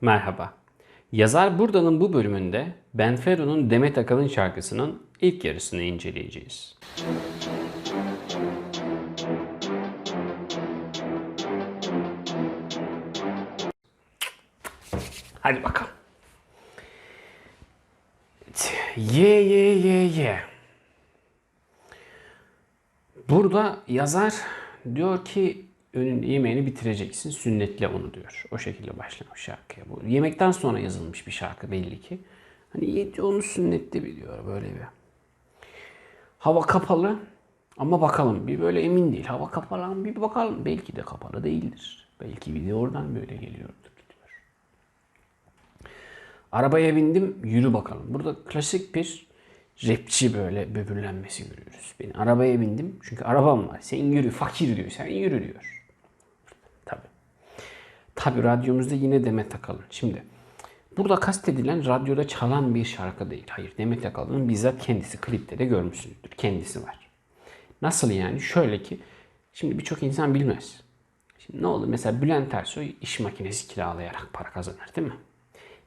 Merhaba. Yazar Burada'nın bu bölümünde Ben Fero'nun Demet Akalın şarkısının ilk yarısını inceleyeceğiz. Hadi bakalım. Ye ye ye ye. Burada yazar diyor ki önün yemeğini bitireceksin. Sünnetle onu diyor. O şekilde başlamış şarkıya. Bu yemekten sonra yazılmış bir şarkı belli ki. Hani onu sünnette biliyor böyle bir. Hava kapalı ama bakalım bir böyle emin değil. Hava kapalı ama bir bakalım. Belki de kapalı değildir. Belki bir de oradan böyle geliyordur diyor. Arabaya bindim yürü bakalım. Burada klasik bir rapçi böyle böbürlenmesi görüyoruz. Ben arabaya bindim çünkü arabam var. Sen yürü fakir diyor. Sen yürü diyor. Tabi. Radyomuzda yine Demet Akalın. Şimdi burada kastedilen radyoda çalan bir şarkı değil. Hayır Demet Akalın'ın bizzat kendisi klipte de görmüşsünüzdür. Kendisi var. Nasıl yani? Şöyle ki şimdi birçok insan bilmez. Şimdi ne oldu? Mesela Bülent Ersoy iş makinesi kiralayarak para kazanır değil mi?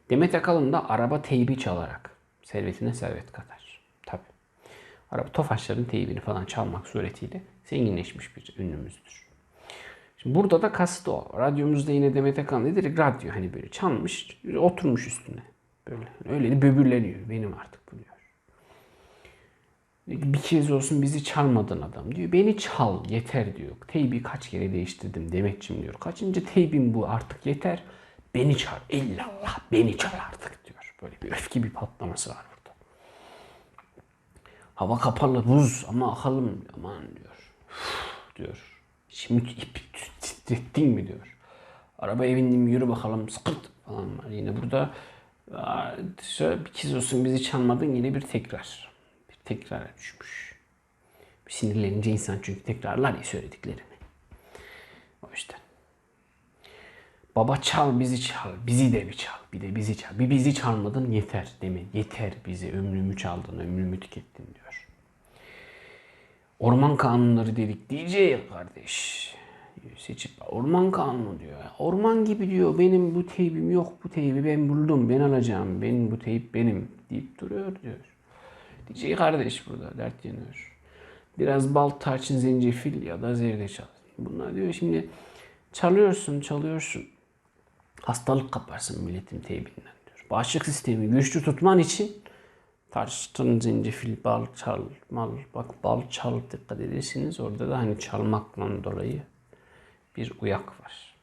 Demet Akalın da araba teybi çalarak servetine servet katar. Tabi. Araba Tofaşların teybini falan çalmak suretiyle zenginleşmiş bir ünlümüzdür. Şimdi burada da kastı o. Radyomuzda yine Demet Akalın direkt radyo hani böyle çalmış, oturmuş üstüne. Böyle öyle böbürleniyor. Benim artık bu diyor. Bir kez olsun bizi çalmadın adam diyor. Beni çal yeter diyor. Teybi kaç kere değiştirdim Demetçim diyor. Kaçıncı teybim bu artık yeter. Beni çal. İllallah beni çal artık diyor. Böyle bir öfke bir patlaması var burada. Hava kapalı buz ama akalım aman diyor. Üf, diyor. Şimdi ip titrettin mi diyor. Arabaya bindim yürü bakalım sıkırt falan var. Yine burada şöyle bir kez olsun bizi çalmadın yine bir tekrar. Bir tekrara düşmüş. Bir sinirlenince insan çünkü tekrarlar ya söylediklerini. O yüzden. Baba çal bizi çal, bizi de bir çal, bir de bizi çal. Bir bizi çalmadın yeter değil Yeter bizi, ömrümü çaldın, ömrümü tükettin diyor. Orman kanunları dedik diyecek kardeş. Seçip orman kanunu diyor. Orman gibi diyor benim bu teybim yok bu teybi ben buldum ben alacağım benim bu teyip benim deyip duruyor diyor. Diyecek kardeş burada dert yanıyor. Biraz bal, tarçın, zencefil ya da zerdeçal. Bunlar diyor şimdi çalıyorsun çalıyorsun. Hastalık kaparsın milletin teybinden diyor. Bağışıklık sistemi güçlü tutman için tarçın, zencefil, bal, çal, mal. Bak bal, çal dikkat edersiniz. Orada da hani çalmakla dolayı bir uyak var.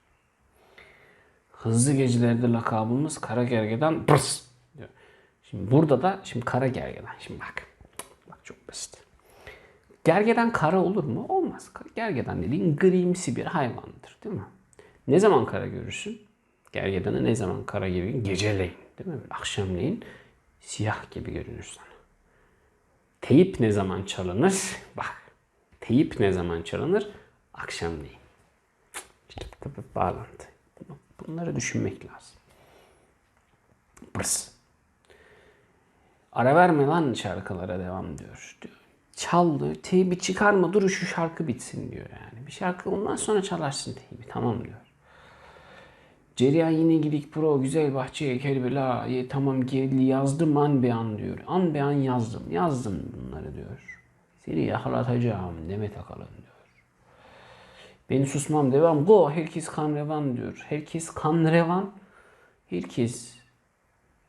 Hızlı gecelerde lakabımız kara gergedan pırs diyor. Şimdi burada da şimdi kara gergedan. Şimdi bak. Bak çok basit. Gergedan kara olur mu? Olmaz. Gergedan dediğin grimsi bir hayvandır değil mi? Ne zaman kara görürsün? Gergedanı ne zaman kara gibi? Geceleyin değil mi? Akşamleyin siyah gibi görünür sana. Teyip ne zaman çalınır? Bak. Teyip ne zaman çalınır? Akşamleyin. İşte tabii bağlantı. Bunları düşünmek lazım. Bırs. Ara verme lan şarkılara devam diyor. diyor. Çal diyor. Teybi çıkarma dur şu şarkı bitsin diyor yani. Bir şarkı ondan sonra çalarsın teybi tamam diyor. Cereyan yine gidik pro güzel bahçeye kerbela ye, tamam geldi yazdım an be an diyor. An be an yazdım. Yazdım bunları diyor. Seni yakalatacağım Demet Akalın diyor. Beni susmam devam. Go herkes kan revan diyor. Herkes kan revan. Herkes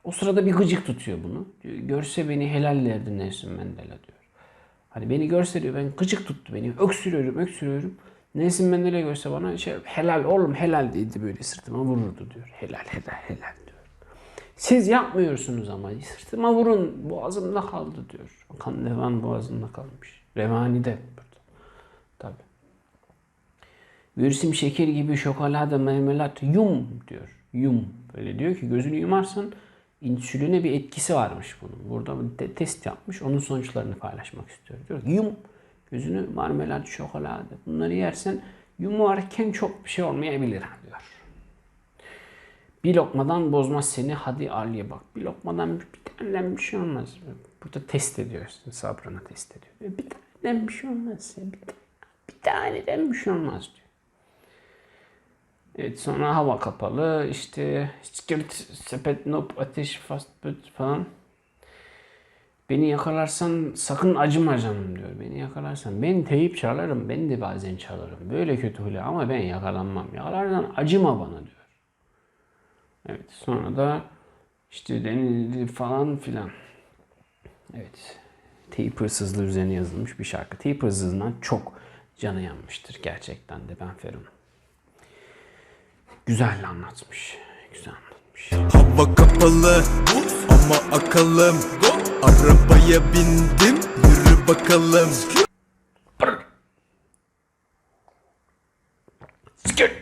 o sırada bir gıcık tutuyor bunu. Diyor, görse beni helallerdi Nelson Mandela diyor. Hani beni görse diyor ben gıcık tuttu beni. Öksürüyorum öksürüyorum. Nelson Mandela görse bana şey, helal oğlum helal dedi böyle sırtıma vururdu diyor. Helal helal helal diyor. Siz yapmıyorsunuz ama sırtıma vurun boğazımda kaldı diyor. Kan revan boğazımda kalmış. Revani de burada. Tabi. Virüsim şeker gibi şokolada mermelat yum diyor. Yum. Böyle diyor ki gözünü yumarsan insüline bir etkisi varmış bunun. Burada test yapmış. Onun sonuçlarını paylaşmak istiyor. Diyor ki yum. Gözünü marmelat, şokolade. Bunları yersen yumarken çok bir şey olmayabilir diyor. Bir lokmadan bozmaz seni hadi al ye bak. Bir lokmadan bir taneden bir şey olmaz. Burada test ediyor. Sabrına test ediyor. Bir taneden bir şey olmaz. Bir, bir taneden bir şey olmaz diyor. Evet sonra hava kapalı işte skirt sepet nop ateş fast food falan. Beni yakalarsan sakın acıma canım diyor. Beni yakalarsan ben teyip çalarım ben de bazen çalarım. Böyle kötü huylu ama ben yakalanmam. Yakalarsan acıma bana diyor. Evet sonra da işte denildi falan filan. Evet. Teyip hırsızlığı üzerine yazılmış bir şarkı. Teyip hırsızlığından çok canı yanmıştır gerçekten de Ben Feron. Güzel anlatmış. Güzel anlatmış. Hava kapalı ama akalım Arabaya bindim yürü bakalım Skit.